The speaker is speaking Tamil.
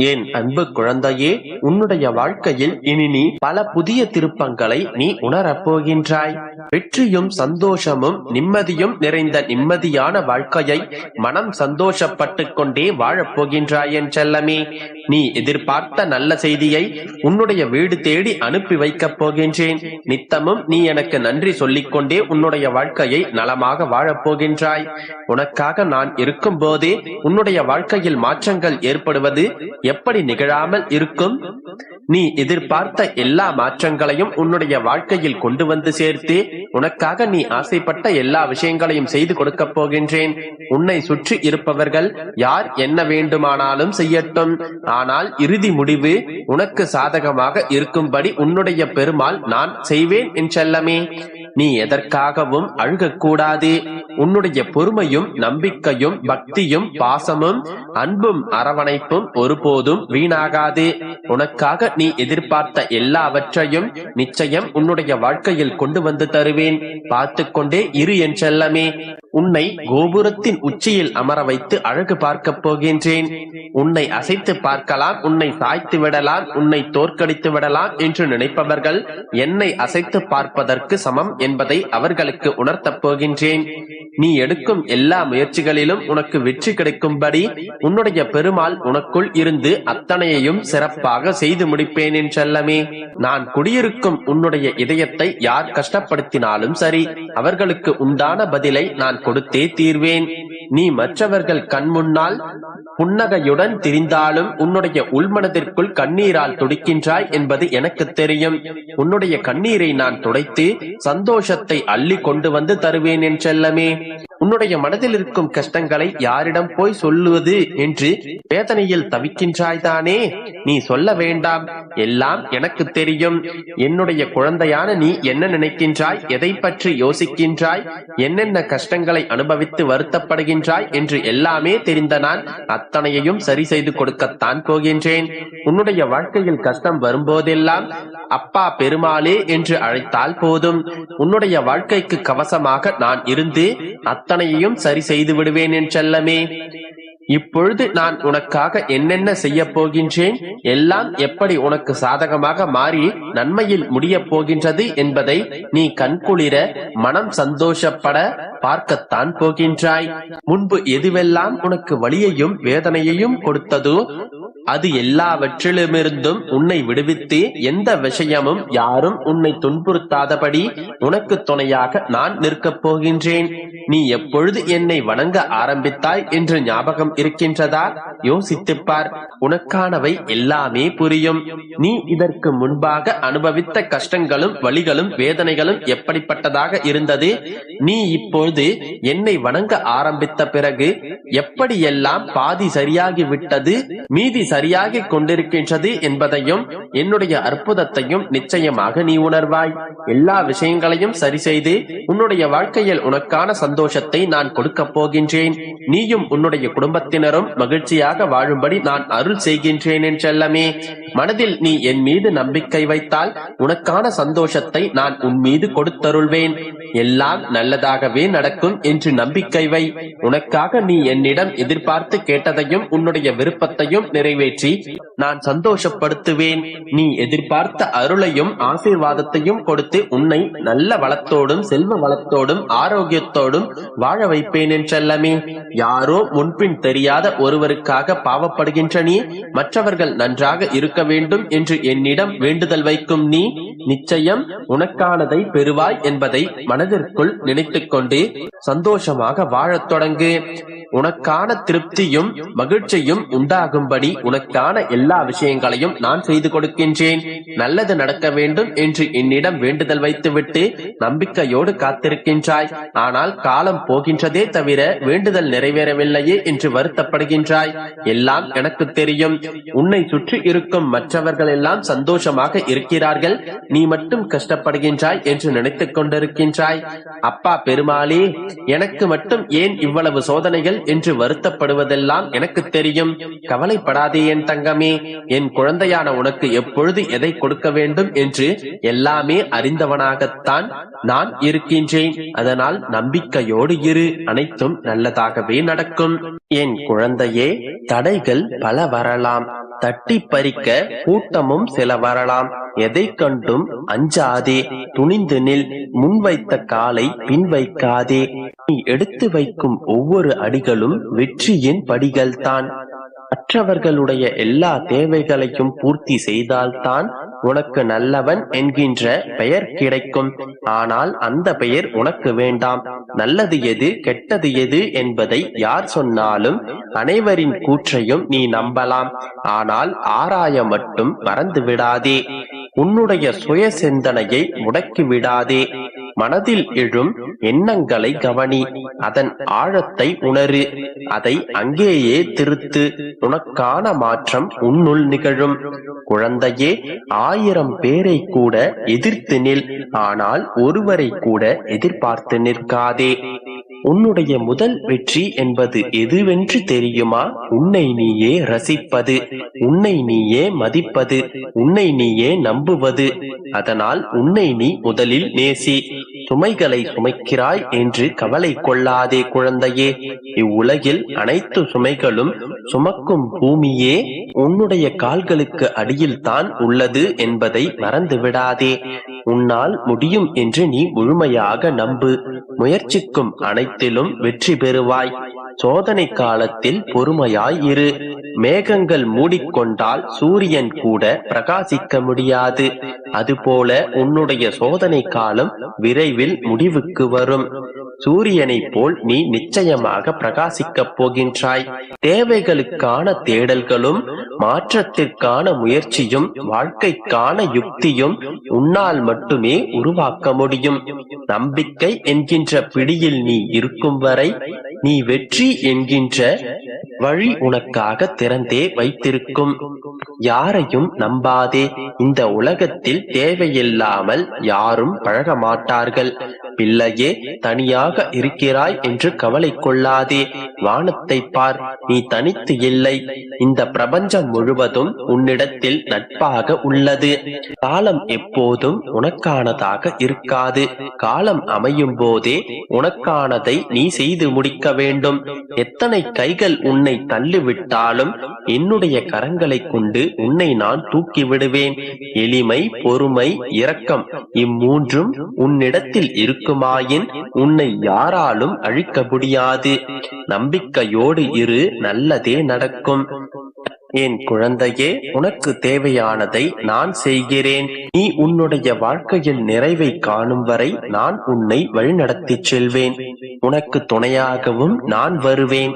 என் அன்பு குழந்தையே உன்னுடைய வாழ்க்கையில் இனி நீ பல புதிய திருப்பங்களை நீ உணரப் போகின்றாய். வெற்றியும் சந்தோஷமும் நிம்மதியும் நிறைந்த நிம்மதியான வாழ்க்கையை மனம் சந்தோஷப்பட்டு கொண்டே வாழப் போகின்றாய் என் செல்லமே. நீ எதிர்பார்த்த நல்ல செய்தியை உன்னுடைய வீடு தேடி அனுப்பி வைக்கப் போகின்றேன். நித்தமும் நீ எனக்கு நன்றி சொல்லிக் கொண்டே உன்னுடைய வாழ்க்கையை நலமாக வாழப் போகின்றாய். உனக்காக நான் இருக்கும் போதே உன்னுடைய வாழ்க்கையில் மாற்றங்கள் ஏற்படுவது எப்படி நிகழாமல் இருக்கும்? நீ எதிர்பார்த்த எல்லா மாற்றங்களையும் உன்னுடைய வாழ்க்கையில் கொண்டு வந்து சேர்த்து உனக்காக நீ ஆசைப்பட்ட எல்லா விஷயங்களையும் செய்து கொடுக்கப் போகின்றேன். உன்னை சுற்றி இருப்பவர்கள் யார் என்ன வேண்டுமானாலும் செய்யட்டும். ஆனால் இறுதி முடிவு உனக்கு சாதகமாக இருக்கும்படி உன்னுடைய பெருமாள் நான் செய்வேன் என் செல்லமே. நீ எதற்காகவும் அழுகக்கூடாது. உன்னுடைய பொறுமையும் நம்பிக்கையும் பக்தியும் பாசமும் அன்பும் அரவணைப்பும் ஒருபோதும் வீணாகாது. உனக்காக நீ எதிர்பார்த்த எல்லாவற்றையும் நிச்சயம் உன்னுடைய வாழ்க்கையில் கொண்டு வந்து தருவேன். பார்த்து கொண்டே இரு என் செல்லமே. உன்னை கோபுரத்தின் உச்சியில் அமர வைத்து அழகு பார்க்கப் போகின்றேன். உன்னை அசைத்து பார்க்கலாம் உன்னை சாய்த்து விடலாம் உன்னை தோற்கடித்து விடலாம் என்று நினைப்பவர்கள் என்னை அசைத்து பார்ப்பதற்கு சமம் என்பதை அவர்களுக்கு உணர்த்தப் போகின்றேன். நீ எடுக்கும் எல்லா முயற்சிகளிலும் உனக்கு வெற்றி கிடைக்கும்படி உன்னுடைய பெருமாள் உனக்குள் இருந்து அத்தனையையும் சிறப்பாக செய்து முடிப்பேன் என்றல்லமே நான் குடியிருக்கும் உன்னுடைய இதயத்தை யார் கஷ்டப்படுத்தினாலும் சரி அவர்களுக்கு உண்டான பதிலை நான் கொடுத்தே தீர்வேன். நீ மற்றவர்கள் கண் முன்னால் புன்னகையுடன் திரிந்தாலும் உன்னுடைய உள்மனதிற்குள் கண்ணீரால் துடிக்கின்றாய் என்பது எனக்கு தெரியும். உன்னுடைய கண்ணீரை நான் துடைத்து சந்தோஷத்தை அள்ளி கொண்டு வந்து தருவேன் என் செல்லமே. உன்னுடைய மனதில் இருக்கும் கஷ்டங்களை யாரிடம் போய் சொல்லுவது என்று வேதனையில் தவிக்கின்றாய் தானே நீ சொல்ல வேண்டாம். எல்லாம் எனக்கு தெரியும். என்னுடைய குழந்தையான நீ என்ன நினைக்கின்றாய்? எதை பற்றி யோசிக்கின்றாய்? என்னென்ன கஷ்டங்களை அனுபவித்து வருத்தப்படுகின்றாய் என்று எல்லாமே தெரிந்த நான் அத்தனையையும் சரி செய்து கொடுக்கத்தான் போகின்றேன். உன்னுடைய வாழ்க்கையில் கஷ்டம் வரும்போதெல்லாம் அப்பா பெருமாளே என்று அழைத்தால் போதும். உன்னுடைய வாழ்க்கைக்கு கவசமாக நான் இருந்து அத்தனையையும் சரி செய்து விடுவேன் என் செல்லமே. இப்பொழுது நான் உனக்காக என்னென்ன செய்ய போகின்றேன்? எல்லாம் எப்படி உனக்கு சாதகமாக மாறி நன்மையில் முடியப் போகின்றது என்பதை நீ கண்குளிர மனம் சந்தோஷப்பட பார்க்கத்தான் போகின்றாய். முன்பு எதுவெல்லாம் உனக்கு வலியையும் வேதனையையும் கொடுத்ததோ அது எல்லாவற்றிலுமிருந்தும் உன்னை விடுவித்து எந்த விஷயமும் யாரும் உன்னை துன்புறுத்தாதபடி உனக்கு துணையாக நான் நிற்கப் போகின்றேன். நீ எப்பொழுது என்னை வணங்க ஆரம்பித்தாய் என்று ஞாபகம் இருக்கின்றதா? யோசித்துப்பார். உனக்கானவை எல்லாமே புரியும். நீ இதற்கு முன்பாக அனுபவித்த கஷ்டங்களும் வழிகளும் வேதனைகளும் எப்படிப்பட்டதாக இருந்தது? நீ இப்பொழுது என்னை வணங்க ஆரம்பித்த பிறகு எப்படியெல்லாம் பாதி சரியாகி விட்டது மீதி சரியாகி கொண்டிருக்கின்றது என்பதையும் என்னுடைய அற்புதத்தையும் நிச்சயமாக நீ உணர்வாய். எல்லா விஷயங்களையும் சரி செய்து உன்னுடைய வாழ்க்கையில் உனக்கான சந்தோஷத்தை நான் கொடுக்கப் போகின்றேன். நீயும் உன்னுடைய குடும்பத்தினரும் மகிழ்ச்சியாக வாழும்படி நான் அருள் செய்கின்றேன் என்றெல்லமே மனதில் நீ என் மீது நம்பிக்கை வைத்தால் உனக்கான சந்தோஷத்தை நான் உன் மீது கொடுத்தருள்வேன். எல்லாம் நல்லதாகவே நடக்கும் என்று நம்பிக்கை வை. உனக்காக நீ என்னிடம் எதிர்பார்த்து கேட்டதையும் உன்னுடைய விருப்பத்தையும் நிறைவேற்றி நிறைவேற்றி நான் சந்தோஷப்படுத்துவேன். நீ எதிர்பார்த்த அருளையும் ஆசீர்வாதத்தையும் கொடுத்து உன்னை நல்ல வளத்தோடும் செல்வ வளத்தோடும் ஆரோக்கியத்தோடும் வாழ வைப்பேன் என்றல்லமே யாரோ முன்பின் தெரியாத ஒருவருக்காக பாவப்படுகின்ற நீ மற்றவர்கள் நன்றாக இருக்க வேண்டும் என்று என்னிடம் வேண்டுதல் வைக்கும் நீ நிச்சயம் உனக்கானதை பெறுவாய் என்பதை மனதிற்குள் நினைத்துக் கொண்டு சந்தோஷமாக வாழத் தொடங்கு. உனக்கான திருப்தியும் மகிழ்ச்சியும் உண்டாகும்படி உனக்கான எல்லா விஷயங்களையும் நான் செய்து கொடுக்கின்றேன். நல்லது நடக்க வேண்டும் என்று என்னிடம் வேண்டுதல் வைத்துவிட்டு நம்பிக்கையோடு காத்திருக்கின்றாய். ஆனால் காலம் போகின்றதே தவிர வேண்டுதல் நிறைவேறவில்லையே என்று வருத்தப்படுகின்றாய். எல்லாம் எனக்கு தெரியும். உன்னை சுற்றி இருக்கும் மற்றவர்கள் எல்லாம் சந்தோஷமாக இருக்கிறார்கள். நீ மட்டும் கஷ்டப்படுகின்றாய் என்று நினைத்துக் கொண்டிருக்கின்றாய். அப்பா பெருமாளே எனக்கு மட்டும் ஏன் இவ்வளவு சோதனைகள் என்று வருத்தப்படுவதெல்லாம் எனக்கு தெரியும். கவலைப்படாத. கவலைப்படாதே என் தங்கமே என் குழந்தையான உனக்கு எப்பொழுது எதை கொடுக்க வேண்டும் என்று எல்லாமே அறிந்தவனாகத்தான் நான் இருக்கின்றேன். அதனால் நம்பிக்கையோடு இரு அனைத்தும் நல்லதாகவே நடக்கும். என் குழந்தையே தடைகள் பல வரலாம். தட்டி பறிக்க கூட்டமும் சில வரலாம். எதை கண்டும் அஞ்சாதே துணிந்து நில் முன்வைத்த காலை பின் வைக்காதே நீ எடுத்து வைக்கும் ஒவ்வொரு அடிகளும் வெற்றியின் படிகள்தான். மற்றவர்களுடைய எல்லா தேவைகளையும் பூர்த்தி செய்தால்தான் உனக்கு நல்லவன் என்கின்ற பெயர் கிடைக்கும். ஆனால் அந்த பெயர் உனக்கு வேண்டாம். நல்லது எது கெட்டது எது என்பதை யார் சொன்னாலும் அனைவரின் கூற்றையும் நீ நம்பலாம். ஆனால் ஆராய மட்டும் மறந்து விடாதே உன்னுடைய சுய சிந்தனையை முடக்கி விடாதே மனதில் எழும் எண்ணங்களை கவனி அதன் ஆழத்தை உணரு அதை அங்கேயே திருத்து உனக்கான மாற்றம் உன்னுள் நிகழும். குழந்தையே ஆயிரம் பேரை கூட எதிர்த்து நில் ஆனால் ஒருவரை கூட எதிர்பார்த்து நிற்காதே. உன்னுடைய முதல் வெற்றி என்பது எதுவென்று தெரியுமா? உன்னை நீயே ரசிப்பது உன்னை நீயே மதிப்பது உன்னை நீயே நம்புவது. அதனால் உன்னை நீ முதலில் நேசி சுமைகளை சுமைக்கிறாய் என்று கவலை கொள்ளாதே குழந்தையே. இவ்வுலகில் அனைத்து சுமைகளும் சுமக்கும் பூமியே உன்னுடைய கால்களுக்கு அடியில் தான் உள்ளது என்பதை மறந்து விடாதே உன்னால் முடியும் என்று நீ முழுமையாக நம்பு. முயற்சிக்கும் அனைத்திலும் வெற்றி பெறுவாய். சோதனை காலத்தில் பொறுமையாய் இரு. மேகங்கள் மூடிக்கொண்டால் சூரியன் கூட பிரகாசிக்க முடியாது. அதுபோல உன்னுடைய சோதனை காலம் விரைவில் முடிவுக்கு வரும். சூரியனைப் போல் நீ நிச்சயமாக பிரகாசிக்கப் போகின்றாய். தேவைகளுக்கான தேடல்களும் மாற்றத்திற்கான முயற்சியும் வாழ்க்கைக்கான யுக்தியும் உன்னால் மட்டுமே உருவாக்க முடியும். நம்பிக்கை என்கின்ற பிடியில் நீ இருக்கும் வரை நீ வெற்றி என்கின்ற வழி உனக்காக திறந்தே வைத்திருக்கும். யாரையும் நம்பாதே. இந்த உலகத்தில் தேவையில்லாமல் யாரும் பழக மாட்டார்கள் பிள்ளையே தனியாக இருக்கிறாய் என்று கவலை கொள்ளாதே. வானத்தை பார் நீ தனித்து இல்லை. இந்த பிரபஞ்சம் முழுவதும் உன்னிடத்தில் நட்பாக உள்ளது. காலம் எப்போதும் உனக்கானதாக இருக்காது. காலம் அமையும் போதே உனக்கானதை நீ செய்து முடிக்க வேண்டும். எத்தனை கைகள் உன்னை தள்ளிவிட்டாலும் என்னுடைய கரங்களை கொண்டு உன்னை நான் தூக்கி விடுவேன் எளிமை பொறுமை இரக்கம் இம்மூன்றும் உன்னிடத்தில் இருக்குமாயின் உன்னை யாராலும் அழிக்க முடியாது. நம்பிக்கையோடு இரு நல்லதே நடக்கும். என் குழந்தையே உனக்கு தேவையானதை நான் செய்கிறேன். நீ உன்னுடைய வாழ்க்கையில் நிறைவை காணும் வரை நான் உன்னை வழிநடத்திச் செல்வேன். உனக்கு துணையாகவும் நான் வருவேன்.